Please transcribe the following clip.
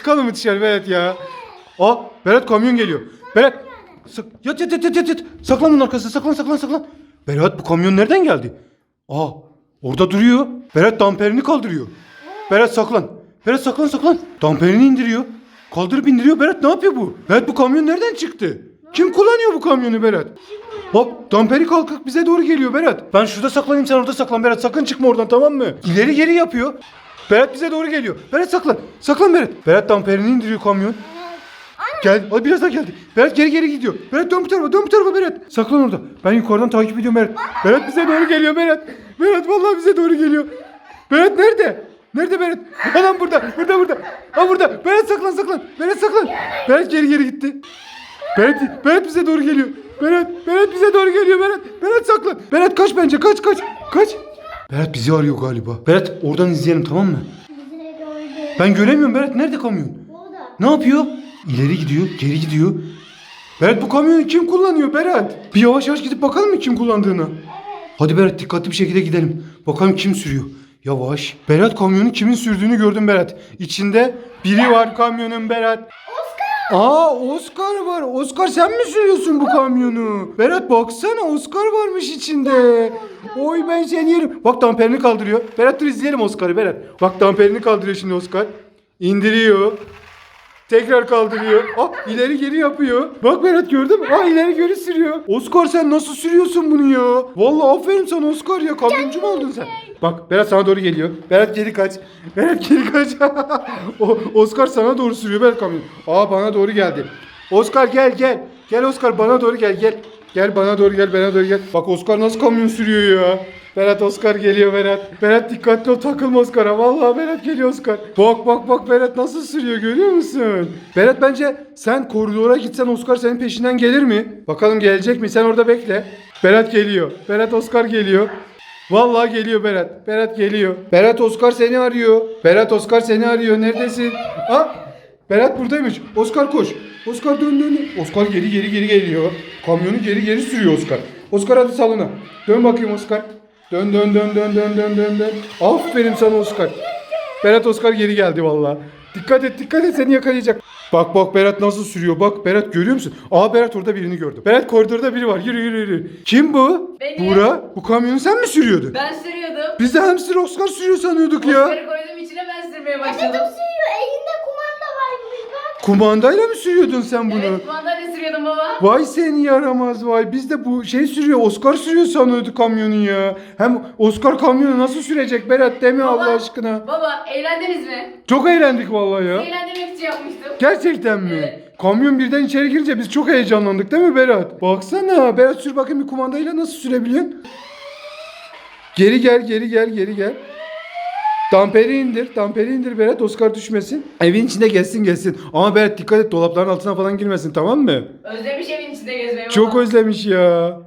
çıkalım mı dışarı Berat ya? Aa Berat kamyon geliyor. Berat sak yat yat yat yat yat. Saklan bunun arkasına saklan saklan saklan. Berat bu kamyon nereden geldi? Aa orada duruyor. Berat damperini kaldırıyor. Berat saklan. Berat saklan saklan. Damperini indiriyor. Kaldırıp indiriyor. Berat ne yapıyor bu? Berat bu kamyon nereden çıktı? Kim kullanıyor bu kamyonu Berat? Bak damperi kalkıp bize doğru geliyor Berat. Ben şurada saklanayım sen orada saklan Berat. Sakın çıkma oradan tamam mı? İleri geri yapıyor. Berat bize doğru geliyor. Berat saklan. Saklan Berat. Berat damperini indiriyor kamyon. Gel. Hadi biraz daha geldi. Berat geri geri gidiyor. Berat dön bu tarafa. Dön bu tarafa Berat. Saklan orada. Ben yukarıdan takip ediyorum Berat. Berat bize doğru geliyor Berat. Berat vallahi bize doğru geliyor. Berat nerede? Nerede Berat? Adam burada. Burada burada. Ha burada. Berat saklan saklan. Berat saklan. Berat geri geri gitti. Berat, Berat bize doğru geliyor. Berat, Berat bize doğru geliyor Berat. Berat saklan. Berat kaç bence kaç kaç. Kaç. Berat bizi arıyor galiba. Berat oradan izleyelim tamam mı? Ben göremiyorum Berat nerede kamyon? Burada. Ne yapıyor? İleri gidiyor, geri gidiyor. Berat bu kamyonu kim kullanıyor Berat? Bir yavaş yavaş gidip bakalım mı kim kullandığını? Hadi Berat dikkatli bir şekilde gidelim. Bakalım kim sürüyor. Yavaş. Berat kamyonu kimin sürdüğünü gördüm Berat. İçinde biri var kamyonun Berat. Aa Oscar var. Oscar sen mi sürüyorsun bu kamyonu? Berat baksana Oscar varmış içinde. Oy ben seni yerim. Bak damperini kaldırıyor. Berat dur izleyelim Oscar'ı Berat. Bak damperini kaldırıyor şimdi Oscar. İndiriyor. Tekrar kaldırıyor. Ah ileri geri yapıyor. Bak Berat gördün mü? Ah ileri geri sürüyor. Oscar sen nasıl sürüyorsun bunu ya? Vallahi aferin sana Oscar ya. Kamyoncu mu oldun sen? Bak Berat sana doğru geliyor. Berat geri kaç. Berat geri kaç. o, Oscar sana doğru sürüyor Berat kamyon. Aa bana doğru geldi. Oscar gel gel. Gel Oscar bana doğru gel gel. Gel bana doğru gel bana doğru gel. Bak Oscar nasıl kamyon sürüyor ya. Berat Oscar geliyor Berat. Berat dikkatli ol takılma Oscar'a. Vallahi Berat geliyor Oscar. Bak bak bak Berat nasıl sürüyor görüyor musun? Berat bence sen koridora gitsen Oscar senin peşinden gelir mi? Bakalım gelecek mi? Sen orada bekle. Berat geliyor. Berat Oscar geliyor. Vallahi geliyor Berat. Berat geliyor. Berat Oscar seni arıyor. Berat Oscar seni arıyor. Neredesin? Ha? Berat buradaymış. Oscar koş. Oscar dön dön. Oscar geri geri geri geliyor. Kamyonu geri geri sürüyor Oscar. Oscar hadi salona. Dön bakayım Oscar. Dön dön dön dön dön dön dön dön. Aferin sana Oscar. Berat Oscar geri geldi vallahi. Dikkat et dikkat et seni yakalayacak. Bak bak Berat nasıl sürüyor bak Berat görüyor musun? Aa Berat orada birini gördüm. Berat koridorda biri var yürü yürü yürü. Kim bu? Benim. Buğra bu kamyonu sen mi sürüyordun? Ben sürüyordum. Biz de hamster Oscar sürüyor sanıyorduk ya. Oscar'ı koydum içine ben sürmeye başladım. sürüyor. Elinde kumanda varmış bak. Kumandayla mı sürüyordun sen bunu? Evet kumandayla sürüyordum baba. Vay seni yaramaz vay. Biz de bu şey sürüyor Oscar sürüyor sanıyorduk kamyonu ya. Hem Oscar kamyonu nasıl sürecek Berat deme Baba, Allah aşkına. Baba eğlendiniz mi? Çok eğlendik vallahi ya. Eğlendirmek için yapmıştım. Gerçekten mi? Evet. Kamyon birden içeri girince biz çok heyecanlandık değil mi Berat? Baksana Berat sür bakayım bir kumandayla nasıl sürebiliyorsun? Geri gel geri gel geri gel. Damperi indir. Damperi indir Berat Oscar düşmesin. Evin içinde gezsin gezsin. Ama Berat dikkat et dolapların altına falan girmesin tamam mı? Özlemiş evin içinde gezmeyi. Çok özlemiş ya.